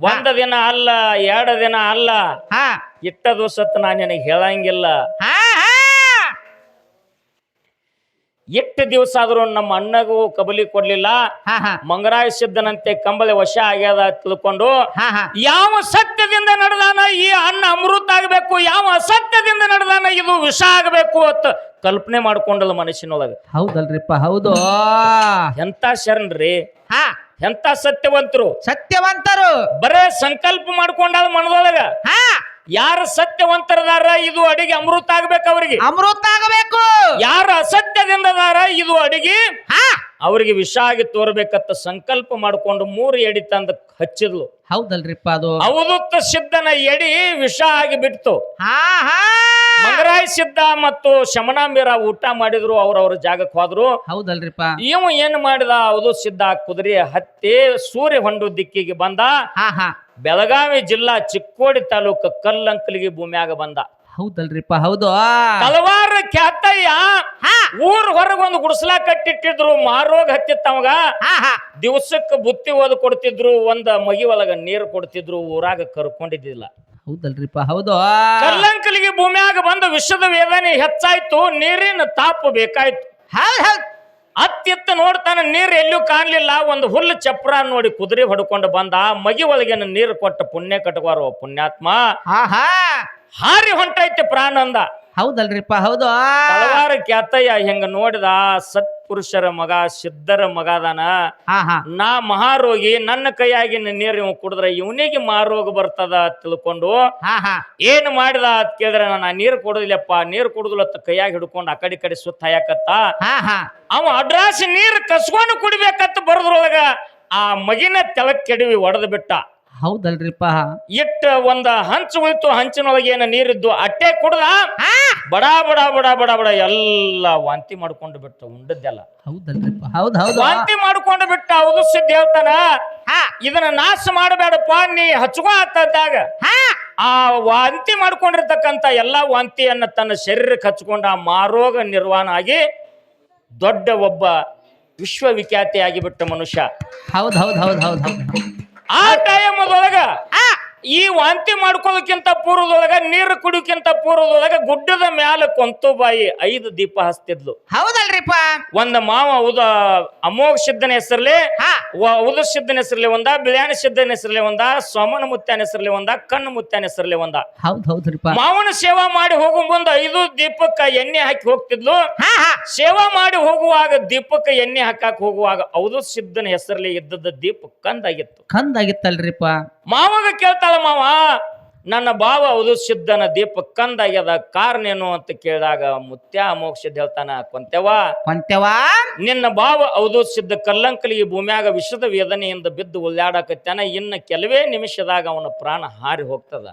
ಒಂದ ದಿನ ಅಲ್ಲ ಎರಡು ದಿನ ಅಲ್ಲ. ಹಾ. ಇಟ್ಟ ದಿವಸ ನಾನು ನಿನಗೆ ಹೇಳಂಗಿಲ್ಲ. ಹಾ. ಎಷ್ಟು ದಿವಸ ಆದ್ರೂ ನಮ್ಮ ಅಣ್ಣಗೂ ಕಬಲಿ ಕೊಡ್ಲಿಲ್ಲ. ಮಂಗರಾಯ ಸಿದ್ಧನಂತೆ ಕಂಬಳಿ ವಶ ಆಗ್ಯದ ತಿಳ್ಕೊಂಡು ಯಾವ ಸತ್ಯದಿಂದ ನಡೆದಾನ ಈ ಅನ್ನ ಅಮೃತ ಆಗ್ಬೇಕು ಯಾವ ಅಸತ್ಯದಿಂದ ನಡೆದಾನ ಇದು ವಿಷ ಆಗಬೇಕು ಅಂತ ಕಲ್ಪನೆ ಮಾಡ್ಕೊಂಡಲ್ಲ ಮನುಷ್ಯನೊಳಗ ಹೌದಲ್ರಿಪ್ಪ ಹೌದು. ಎಂತ ಶರಣ್ರಿ? ಹಾ. ಎಂತ ಸತ್ಯವಂತರು? ಸತ್ಯವಂತರು. ಬರೇ ಸಂಕಲ್ಪ ಮಾಡ್ಕೊಂಡಾದ ಮನದೊಳಗ. ಹಾ. ಯಾರ ಸತ್ಯವಂತರದಾರ? ಇದು ಅಡಿಗೆ ಅಮೃತ ಆಗ್ಬೇಕು ಅವರಿಗೆ. ಅಮೃತ ಆಗಬೇಕು. ಯಾರ ಅಸತ್ಯದಿಂದ ಅದಾರ ಇದು ಅಡಿಗೆ. ಹಾ. ಅವ್ರಿಗೆ ವಿಷ ಆಗಿ ತೋರ್ಬೇಕಂತ ಸಂಕಲ್ಪ ಮಾಡ್ಕೊಂಡು ಮೂರು ಎಡಿ ತಂದ ಹಚ್ಚಿದ್ಲು. ಹೌದಲ್ರಿಪ್ಪ ಅದು. ಅವಧೂತ ಸಿದ್ಧನ ಎಡಿ ವಿಷ ಆಗಿ ಬಿಡ್ತು ಹಾ ಹಾ. ಮಂಗರಾಯ ಸಿದ್ಧ ಮತ್ತು ಶಮನಾಂಬಿರ ಊಟ ಮಾಡಿದ್ರು ಅವ್ರವ್ರ ಜಾಗಕ್ಕೆ ಹೋದ್ರು. ಹೌದಲ್ರಿಪ್ಪ. ಇವ ಏನ್ ಮಾಡಿದ? ಹೌದು ಸಿದ್ಧ ಕುದುರೆ ಹತ್ತಿ ಸೂರ್ಯ ಹೊಂಡು ದಿಕ್ಕಿಗೆ ಬಂದ. ಹಾ ಹಾ. ಬೆಳಗಾವಿ ಜಿಲ್ಲಾ ಚಿಕ್ಕೋಡಿ ತಾಲೂಕು ಕಲ್ಲಂಕಲಿಗೆ ಭೂಮ್ಯಾಗ ಬಂದ. ಹೌದಲ್ರಿಪ್ಪ ಹೌದು. ಹಲವಾರು ಖ್ಯಾತಯ್ಯ. ಹಾ. ಊರ್ ಹೊರಗೊಂದು ಗುಡಿಸಲ ಕಟ್ಟಿಟ್ಟಿದ್ರು ಮಾರೋಗ ಹತ್ತಿತ್ತವಾಗ ದಿವಸಕ್ಕೆ ಬುತ್ತಿ ಓದ್ ಕೊಡ್ತಿದ್ರು ಒಂದ ಮಗಿ ಒಳಗ ನೀರು ಕೊಡ್ತಿದ್ರು ಊರಾಗ ಕರ್ಕೊಂಡಿದ್ದಿಲ್ಲ. ಹೌದಲ್ರಿಪ್ಪ ಹೌದು. ಕಲ್ಲಂಕಲಿಗೆ ಭೂಮ್ಯಾಗ ಬಂದ ವಿಷದ ವೇದನೆ ಹೆಚ್ಚಾಯ್ತು ನೀರಿನ ತಾಪು ಬೇಕಾಯ್ತು. ಹೌದ್ ಹೌದ್. ಅತ್ತಿತ್ತ ನೋಡ್ತಾನೆ ನೀರು ಎಲ್ಲೂ ಕಾಣಲಿಲ್ಲ. ಒಂದು ಹುಲ್ಲು ಚಪ್ರ ನೋಡಿ ಕುದುರೆ ಹೊಡ್ಕೊಂಡು ಬಂದ. ಮಗಿ ಒಳಗೇನು ನೀರು ಕೊಟ್ಟ ಪುಣ್ಯ ಕಟ್ಕೋರು ಪುಣ್ಯಾತ್ಮ. ಹಾ ಹಾರಿ ಹೊಂಟೈತೆ ಪ್ರಾಣ ಅಂದ ಹೌದಲ್ರಿಪ್ಪ ಹೌದು. ಹಲವಾರು ಕ್ಯಾತಯ್ಯ ಹೆಂಗ ನೋಡಿದ ಸತ್ಪುರುಷರ ಮಗ ಸಿದ್ಧರ ಮಗ ಅದಾನ ಹಾ ಹಾ. ನಾ ಮಹಾರೋಗಿ ನನ್ನ ಕೈಯಾಗಿನ ನೀರು ಇವ್ ಕುಡಿದ್ರೆ ಇವನಿಗೆ ಮಹಾರೋಗ ಬರ್ತದ ತಿಳ್ಕೊಂಡು ಹಾ ಹಾ. ಏನ್ ಮಾಡಿದ ಅಂತ ಕೇಳಿದ್ರೆ ನಾನು ನೀರು ಕೊಡುದಿಲ್ಲಪ್ಪ ನೀರು ಕುಡುದಿಲ್ಲತ್ತ ಕೈಯಾಗ ಹಿಡ್ಕೊಂಡು ಆ ಕಡೆ ಈ ಕಡೆ ಸುತ್ತ ಹಾಕತ್ತ ಹಾ ಹಾ. ಅವ ಅಡ್ರಾಸಿ ನೀರು ಕಸ್ಕೊಂಡು ಕುಡಿಬೇಕಂತ ಬರೋದ್ರೊಳಗ ಆ ಮಗಿನ ತೆಳಕ್ ಕೆಡವಿ ಒಡೆದು ಬಿಟ್ಟ. ಹೌದಲ್ರಿಪ್ಪ. ಇಟ್ಟ ಒಂದ ಹಂಚು ಉಳಿತು ಹಂಚಿನೊಳಗೆ ಏನ ನೀರಿದ್ದು ಅಟ್ಟೆ ಕುಡ್ದ? ಹಾ. ಬಡ ಬಡ ಬಡ ಬಡ ಬಡ ಎಲ್ಲ ವಾಂತಿ ಮಾಡ್ಕೊಂಡು ಬಿಟ್ಟ ಉಂಡದ್ದೆಲ್ಲ. ಹೌದಲ್ರಿಪ್ಪ. ಹೌದ್ ಹೌದು. ವಾಂತಿ ಮಾಡ್ಕೊಂಡು ಬಿಟ್ಟ ಹೇಳ್ತಾನ ಹಾ. ಇದನ್ನ ನಾಶ ಮಾಡಬೇಡಪ್ಪ ನೀ ಹಚ್ಕೋ ಆತದ್ದಾಗ ಹಾ. ಆ ವಾಂತಿ ಮಾಡ್ಕೊಂಡಿರ್ತಕ್ಕಂಥ ಎಲ್ಲಾ ವಾಂತಿಯನ್ನ ತನ್ನ ಶರೀರಕ್ಕೆ ಹಚ್ಕೊಂಡ ಆ ಮಾರೋಗ ನಿರ್ವಾಣ ಆಗಿ ದೊಡ್ಡ ಒಬ್ಬ ವಿಶ್ವವಿಖ್ಯಾತಿಯಾಗಿ ಬಿಟ್ಟ ಮನುಷ್ಯ. ಹೌದ್ ಹೌದ್ ಹೌದ್ ಹೌದ್ ಹೌದ್. ಆ ಟೈಮದೊಳಗ ಈ ವಾಂತಿ ಮಾಡ್ಕೋದಕ್ಕಿಂತ ಪೂರ್ವದೊಳಗ ನೀರು ಕುಡಿಯೋಕ್ಕಿಂತ ಪೂರ್ವದೊಳಗ ಗುಡ್ಡದ ಮ್ಯಾಲ ಕೊಂತುಬಾಯಿ ಐದು ದೀಪ ಹಚ್ತಿದ್ಲು. ಹೌದಲ್ರಿಪ್ಪ. ಒಂದ ಮಾವ ಉದ ಅಮೋಘ ಸಿದ್ಧನ ಹೆಸರಲ್ಲಿ ಹಾ. ಉದ ಸಿದ್ಧನ ಹೆಸರಲ್ಲಿ ಒಂದ ಬಿಳಿಯಾನ ಸಿದ್ಧನ ಹೆಸರಲ್ಲಿ ಒಂದ ಸೋಮನ ಮುತ್ಯಾನ ಹೆಸರಲ್ಲಿ ಒಂದ ಕಣ್ಣು ಮುತ್ಯಾನ ಹೆಸರಲ್ಲಿ ಒಂದ. ಹೌದ್ ಹೌದ್ರಿಪ್ಪ. ಮಾವನ ಸೇವಾ ಮಾಡಿ ಹೋಗೋ ಮುಂದ ಐದು ದೀಪಕ್ಕ ಎಣ್ಣೆ ಹಾಕಿ ಹೋಗ್ತಿದ್ಲು. ಸೇವಾ ಮಾಡಿ ಹೋಗುವಾಗ ದೀಪಕ್ಕ ಎಣ್ಣೆ ಹಾಕಾಕ್ ಹೋಗುವಾಗ ಔದು ಸಿದ್ಧನ ಹೆಸರಲ್ಲಿ ಇದ್ದದ ದೀಪ ಕಂದಾಗಿತ್ತು. ಕಂದಾಗಿತ್ತಲ್ರಿಪ್ಪ. ಮಾವಾಗ ಕೇಳ್ತಾಳ ಮಾವ ನನ್ನ ಭಾವ ಸಿದ್ಧನ ದೀಪ ಕಂದಾಗ್ಯದ ಕಾರಣ ಏನು ಅಂತ ಕೇಳಿದಾಗ ಮುತ್ಯ ಮೋಕ್ಷದ ಹೇಳ್ತಾನ ಕೊಂತೆವಾ ಕೊಂತೆವಾ ನಿನ್ನ ಭಾವ ಅವಧು ಸಿದ್ಧ ಕಲ್ಲಂಕಲಿ ಈ ಭೂಮ್ಯಾಗ ವಿಷದ ವೇದನೆಯಿಂದ ಬಿದ್ದು ಉಳ್ಳಾಡಕತ್ತಾನ ಇನ್ನ ಕೆಲವೇ ನಿಮಿಷದಾಗ ಅವನ ಪ್ರಾಣ ಹಾರಿ ಹೋಗ್ತದ.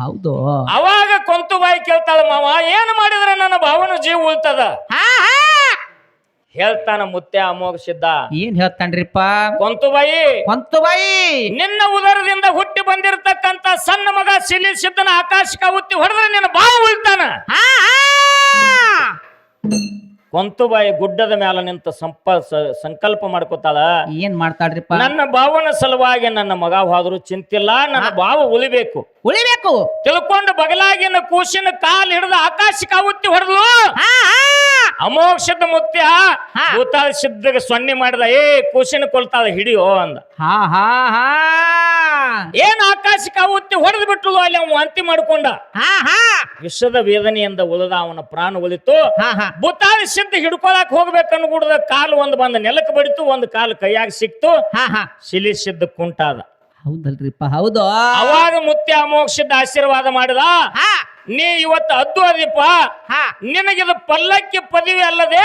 ಹೌದು. ಅವಾಗ ಕೊಂತುಬಾಯಿ ಕೇಳ್ತಾಳ ಮಾವ ಏನ್ ಮಾಡಿದ್ರೆ ನನ್ನ ಭಾವನ ಜೀವ ಉಳ್ತದ? ಹೇಳ್ತಾನ ಮುತ್ತೆ ಅಮೋಘ ಸಿದ್ಧ ಏನ್ ಹೇಳ್ತಾನ್ರಿಪ್ಪ? ಕೊಂತುಬಾಯಿ ಕೊಂತುಬಾಯಿ ನಿನ್ನ ಉದರದಿಂದ ಹುಟ್ಟಿ ಬಂದಿರತಕ್ಕಂತ ಸಣ್ಣ ಮಗ ಸಿಲಿ ಸಿದ್ಧನ ಆಕಾಶಕ ಉತ್ತಿ ಹೊಡೆದ್ರೆ ನಿನ್ನ ಬಾವು ಉಳ್ತಾನ ಕೊಂತುಬಾಯಿ ಗುಡ್ಡದ ಮೇಲೆ ನಿಂತ ಸಂಪ ಸಂಕಲ್ಪ ಮಾಡ್ಕೋತಾಳ. ಏನ್ ಮಾಡ್ತಾಳ್ರಿಪ್ಪ? ನನ್ನ ಬಾವನ ಸಲುವಾಗಿ ನನ್ನ ಮಗ ಹೋದ್ರು ಚಿಂತಿಲ್ಲ ನನ್ನ ಬಾವು ಉಳಿಬೇಕು. ಉಳಿಬೇಕು. ತಿಳ್ಕೊಂಡು ಬಗಲಾಗಿನ ಕೂಸಿನ ಕಾಲ್ ಹಿಡಿದು ಆಕಾಶಕ್ಕೆ ಉತ್ತಿ ಹೊಡೆದ್ಲು. ಸಿದ್ಧ ಮುತ್ಯ. ಹಾ. ಭೂತಾಳ ಸಿದ್ಧಗೆ ಸೊನ್ನೆ ಮಾಡಿದ ಏ ಕೂಸಿನ ಕೊಲ್ತಾಳ ಹಿಡಿಯೋ ಅಂದ. ಹಾ ಹಾ ಹಾ. ಏನ್ ಆಕಾಶಕ್ಕೆ ಉತ್ತಿ ಹೊಡೆದು ಬಿಟ್ಟು ಅಲ್ಲಿ ಅವನು ಅಂತಿ ಮಾಡ್ಕೊಂಡ? ಹಾ ಹಾ. ವಿಷದ ವೇದನೆಯಿಂದ ಉಳಿದ ಅವನ ಪ್ರಾಣ ಉಳಿತು. ಹಾ ಹಾ. ಭೂತಾಳಿ ಸಿದ್ಧ ಹಿಡ್ಕೊಳಕ್ ಹೋಗ್ಬೇಕನ್ನುಗೂಡದ ಕಾಲು ಒಂದು ಬಂದ ನೆಲಕ್ಕೆ ಬಡಿತು ಒಂದು ಕಾಲು ಕೈಯಾಗ ಸಿಕ್ತು. ಹಾ ಹಾ. ಶಿಲಿ ಸಿದ್ಧ ಕುಂಟಾದ. ಹೌದಲ್ರಿಪ್ಪ ಹೌದು. ಅವಾಗ ಮುತ್ಯ ಅಮೋಕ್ಷದ ಆಶೀರ್ವಾದ ಮಾಡಿದ. ಹಾ. ನೀ ಇವತ್ತು ಅದ್ದು ಅದಿಪ್ಪ. ನಿನಗಿದು ಪಲ್ಲಕ್ಕಿ ಪದವಿ ಅಲ್ಲದೆ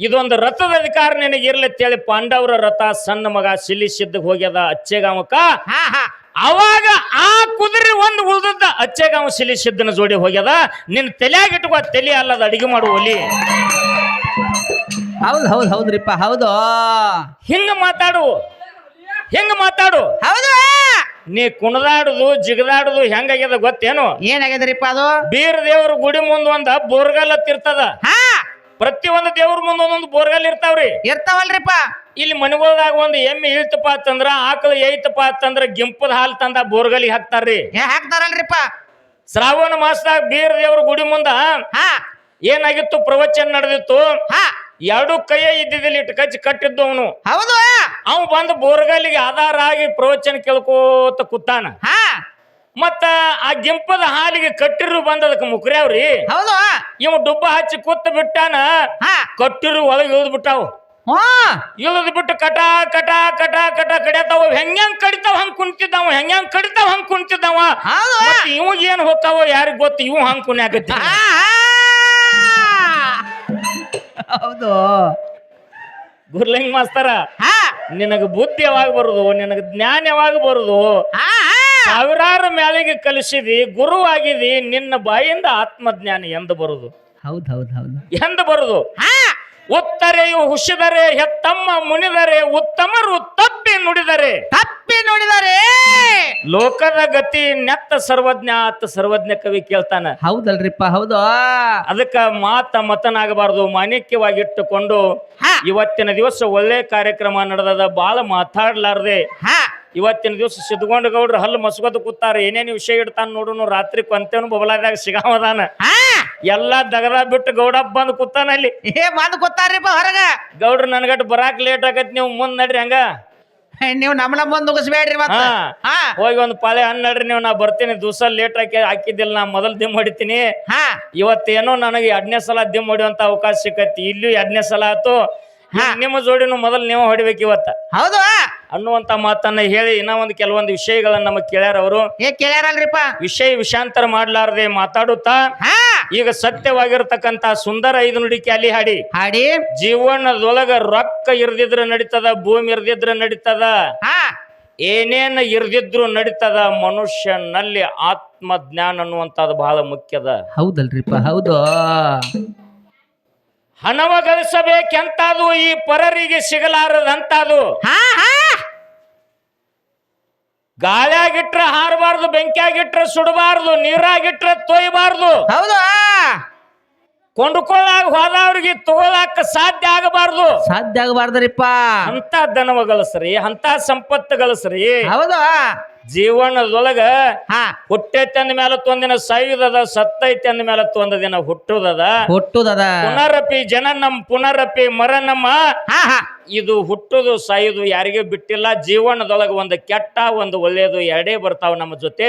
ಇದೊಂದು ರಥದ ಅಧಿಕಾರ ನಿನಗೆ ಹೇಳಿ ಪಾಂಡವರ ರಥ ಸಣ್ಣ ಮಗ ಸಿಲಿಸಿದ್ದ ಹೋಗ್ಯದ ಅಚ್ಚೆಗಾಮಕ ಅವಾಗ ಆ ಕುದುರೆ ಒಂದು ಉಳಿದದ್ದ ಅಚ್ಚೆಗಾಮ ಶಿಲಿ ಸಿದ್ಧನ ಜೋಡಿ ಹೋಗ್ಯದ. ನಿನ್ನ ತಲೆಯಾಗ ಇಟ್ಕೋ ತಲೆ ಅಲ್ಲದ ಅಡಿಗೆ ಮಾಡು ಒಲಿ. ಹೌದು ಹೌದ್ ಹೌದ್ರಿಪ್ಪ ಹೌದು. ಹಿಂಗ ಮಾತಾಡು. ಹಿಂಗ ಮಾತಾಡು. ಹೌದು. ನೀ ಕುಣದಾಡುದು ಜಿಗದಾಡುದು ಹೆಂಗಾಗ್ಯದ ಗೊತ್ತೇನು? ಏನಾಗ್ಯದ್ರಿಪ್ಪ ಅದು? ಬೀರ್ ದೇವ್ರ ಗುಡಿ ಮುಂದ್ ಒಂದ ಬೋರ್ಗಲ್ ಹತ್ತಿರ್ತದ ಹಾ! ಪ್ರತಿ ಒಂದು ದೇವ್ರ ಮುಂದ್ ಒಂದೊಂದು ಬೋರ್ಗಲ್ ಇರ್ತಾವ್ರಿ. ಇರ್ತಾವಲ್ರಿಪ್ಪ. ಇಲ್ಲಿ ಮನೆಗೊಳದಾಗ ಒಂದು ಎಮ್ಮೆ ಇಳ್ತಪ್ಪ ಅಂತಂದ್ರ ಆಕಳು ಏಯ್ತಪ್ಪ ಅಂತಂದ್ರ ಗಿಂಪದ ಹಾಲು ತಂದ ಬೋರ್ಗಲಿಗೆ ಹಾಕ್ತಾರ್ರಿ. ಏ ಹಾಕ್ತಾರಲ್ರಿಪ್ಪ. ಶ್ರಾವಣ ಮಾಸದಾಗ ಬೀರ್ ದೇವ್ರ ಗುಡಿ ಮುಂದ ಹಾ! ಏನಾಗಿತ್ತು? ಪ್ರವಚನ ನಡೆದಿತ್ತು. ಹಾ! ಎರಡು ಕೈಯ ಇದ್ದಿದ್ದಿಲ್ಲ ಇಟ್ಟು ಕಚ್ಚಿ ಕಟ್ಟಿದ್ದು ಅವನು. ಹೌದು. ಅವ ಬಂದು ಬೋರ್ಗಲ್ಲಿಗೆ ಆಧಾರ ಆಗಿ ಪ್ರವಚನ ಕೇಳ್ಕೋತ ಕೂತಾನ. ಹಾ. ಮತ್ತ ಆ ಗೆಂಪದ ಹಾಲಿಗೆ ಕಟ್ಟಿರು ಬಂದದಕ್ಕೆ ಮುಕ್ರ್ಯಾವ್ರಿ ಹೌದು. ಇವ ಡುಬ್ಬ ಹಚ್ಚಿ ಕೂತ್ ಬಿಟ್ಟಾನ. ಹಾ. ಕಟ್ಟಿರು ಒಳಗೆ ಇಳಿದ್ ಬಿಟ್ಟಾವು. ಇಳಿದ್ ಬಿಟ್ಟು ಕಟ ಕಟ ಕಟ ಕಟ ಕಡಿಯತಾವ ಹೆಂಗ್ ಕಡಿತಾವ ಹಂಗ್ ಕುಂತಿದ್ದಾವ ಹೆಂಗ್ ಕಡಿತಾವ ಹಂಗ್ ಕುಂತಿದ್ದಾವ ಇವ್ ಏನ್ ಹೋಗ್ತಾವ ಯಾರಿಗ್ ಗೊತ್ತು ಇವ್ ಹಂಗ್ ಕುಣ್ಯಾಕತ್ತಿ. ಹೌದು ಗುರ್ಲಿಂಗ್ ಮಾಸ್ತರ ಹಾ. ನಿನಗ ಬುದ್ಧಿ ಯಾವಾಗ ಬರುದು? ನಿನಗ ಜ್ಞಾನ ಯಾವಾಗ ಬರುದು? ಹಾ ಹಾ. ಸಾವಿರಾರು ಮ್ಯಾಲಿಗೆ ಕಲಿಸಿದಿ ಗುರುವಾಗಿದಿ ನಿನ್ನ ಬಾಯಿಂದ ಆತ್ಮಜ್ಞಾನ ಎಂದು ಬರುದು. ಹೌದು ಹೌದು ಹೌದು. ಎಂದು ಬರುದು. ಹಾ. ಉತ್ತರೆಯು ಹುಷಿದರೆ ಹೆತ್ತಮ್ಮ ಮುನಿದರೆ ಉತ್ತಮರು ತಪ್ಪಿ ನುಡಿದರೆ. ತಪ್ಪಿ ನುಡಿದರೆ. ಲೋಕದ ಗತಿ ನೆತ್ತ ಸರ್ವಜ್ಞ ಆತ ಸರ್ವಜ್ಞ ಕವಿ ಕೇಳ್ತಾನ. ಹೌದಲ್ರಿಪ್ಪ ಹೌದು. ಅದಕ್ಕ ಮಾತ ಮತನಾಗಬಾರದು ಮಾಣಿಕ್ಯವಾಗಿಟ್ಟುಕೊಂಡು ಇವತ್ತಿನ ದಿವಸ ಒಳ್ಳೆ ಕಾರ್ಯಕ್ರಮ ನಡೆದದ ಬಾಳ ಮಾತಾಡ್ಲಾರ್ದೆ. ಇವತ್ತಿನ ದಿವಸ ಸಿದ್ಧಗೊಂಡ ಗೌಡ್ರು ಹಲ್ಲು ಮಸ್ಕೋತ ಕೂತಾರ ಏನೇನು ವಿಷಯ ಇಡ್ತಾನ ನೋಡುನು ರಾತ್ರಿ ಕೊಂತೇನು ಬಬಲಾದಾಗ ಸಿಗಾವದಾನ. ಎಲ್ಲಾ ದಗದ ಬಿಟ್ಟು ಗೌಡಪ್ಪ ಬಂದ್ ಕೂತಾನ ಅಲ್ಲಿ. ಏ ಬಂದ್ ಕೂತಾರ್ರಿಪ್ಪ ಹೊರಗ. ಗೌಡ್ರು ನನ್ಗಟ್ಟು ಬರಾಕ್ ಲೇಟ್ ಆಗತ್ ನೀವು ಮುಂದ್ ನಡ್ರಿ ಹಂಗ. ನೀವು ನಮ್ಮನ ಬಂದ್ ಮುಗಿಸ್ಬೇಡ್ರಿ ಮತ್ತ. ಹಾ. ಹೋಗಿ ಒಂದು ಪಾಳೆ ಹಣ್ಣು ನಡ್ರಿ ನೀವು ನಾ ಬರ್ತೀನಿ. ದಿವಸ ಲೇಟ್ ಹಾಕಿ ಹಾಕಿದ್ದಿಲ್ಲ ನಾ ಮೊದಲ್ ದಿಮ್ ಹೊಡಿತೀನಿ. ಹಾ. ಇವತ್ತೇನೋ ನನಗೆ ಎರಡನೇ ಸಲ ದಿಮ್ ಹೊಡಿಯುವಂತ ಅವಕಾಶ ಸಿಕ್ಕತಿ. ಇಲ್ಲೂ ಎರಡನೇ ಸಲ ಆತು ಹಾ. ನಿಮ್ಮ ಜೋಡಿನು ಮೊದಲು ನೀವು ಹೊಡಿಬೇಕು ಇವತ್ತ. ಹೌದು. ಅನ್ನುವಂತ ಮಾತನ್ನ ಹೇಳಿ ಇನ್ನ ಒಂದು ಕೆಲವೊಂದು ವಿಷಯಗಳನ್ನ ನಮಗ್ ಕೇಳ್ಯಾರ ಅವರು. ಏ ಕೇಳ್ಯಾರಲ್ರಿಪ್ಪ. ವಿಷಯ ವಿಷಾಂತರ ಮಾಡ್ಲಾರ್ದೆ ಮಾತಾಡುತ್ತಾ ಹಾ. ಈಗ ಸತ್ಯವಾಗಿರತಕ್ಕಂತ ಸುಂದರ ಐದು ನುಡಿಕೆ ಅಲ್ಲಿ ಹಾಡಿ. ಹಾಡಿ. ಜೀವನದೊಳಗ ರೊಕ್ಕ ಇರ್ದಿದ್ರ ನಡೀತದ ಭೂಮಿ ಇರ್ದಿದ್ರ ನಡೀತದ. ಹಾ. ಏನೇನ ಇರ್ದಿದ್ರು ನಡೀತದ ಮನುಷ್ಯನಲ್ಲಿ ಆತ್ಮಜ್ಞಾನ ಅನ್ನುವಂಥದ್ದು ಬಹಳ ಮುಖ್ಯದ. ಹೌದಲ್ರಿಪ್ಪ ಹೌದು. ಹಣವ ಗಳಿಸಬೇಕೆಂತಾದು ಈ ಪರರಿಗೆ ಸಿಗಲಾರದಂತಾದು ಗಾಳ್ಯಾಗಿಟ್ರ ಹಾರಬಾರ್ದು ಬೆಂಕಿಯಾಗಿಟ್ರ ಸುಡಬಾರ್ದು ನೀರಾಗಿಟ್ರೆ ತೊಯ್ಬಾರ್ದು. ಹೌದಾ? ಕೊಂಡ್ಕೊಳ್ಳಾಗ ಹೋದವ್ರಿಗೆ ತಗೊಳಾಕ ಸಾಧ್ಯ ಆಗಬಾರ್ದು. ಸಾಧ್ಯ ಆಗಬಾರ್ದ್ರಿಪ್ಪ. ಅಂತ ದನವ ಗಳಿಸ್ರಿ ಅಂತ ಸಂಪತ್ತು ಗಳಿಸ್ರಿ ಹೌದು? ಜೀವನದೊಳಗ ಹುಟ್ಟೈತಿ ಅಂದ ಮೇಲೆ ತೊಂದಿನ ಸಾಯುದದ ಸತ್ತೈತಿ ಅಂದ ಮೇಲೆ ತೊಂದ ದಿನ ಹುಟ್ಟುದದ. ಹುಟ್ಟುದದ. ಪುನರಪಿ ಜನನಂ ಪುನರಪಿ ಮರ ನಮ್ಮ ಇದು ಹುಟ್ಟುದು ಸಾಯುದು ಯಾರಿಗೆ ಬಿಟ್ಟಿಲ್ಲ. ಜೀವನದೊಳಗ ಒಂದು ಕೆಟ್ಟ ಒಂದು ಒಳ್ಳೆಯದು ಎರಡೇ ಬರ್ತಾವ ನಮ್ಮ ಜೊತೆ.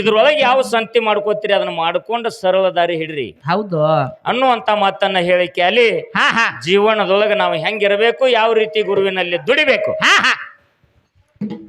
ಇದ್ರೊಳಗೆ ಯಾವ ಸಂತಿ ಮಾಡ್ಕೋತೀರಿ? ಅದನ್ನ ಮಾಡ್ಕೊಂಡು ಸರಳ ದಾರಿ ಹಿಡ್ರಿ. ಹೌದು. ಅನ್ನುವಂತ ಮಾತನ್ನ ಹೇಳಿಕೆ ಅಲ್ಲಿ ಜೀವನದೊಳಗೆ ನಾವು ಹೆಂಗಿರಬೇಕು ಯಾವ ರೀತಿ ಗುರುವಿನಲ್ಲಿ ದುಡಿಬೇಕು?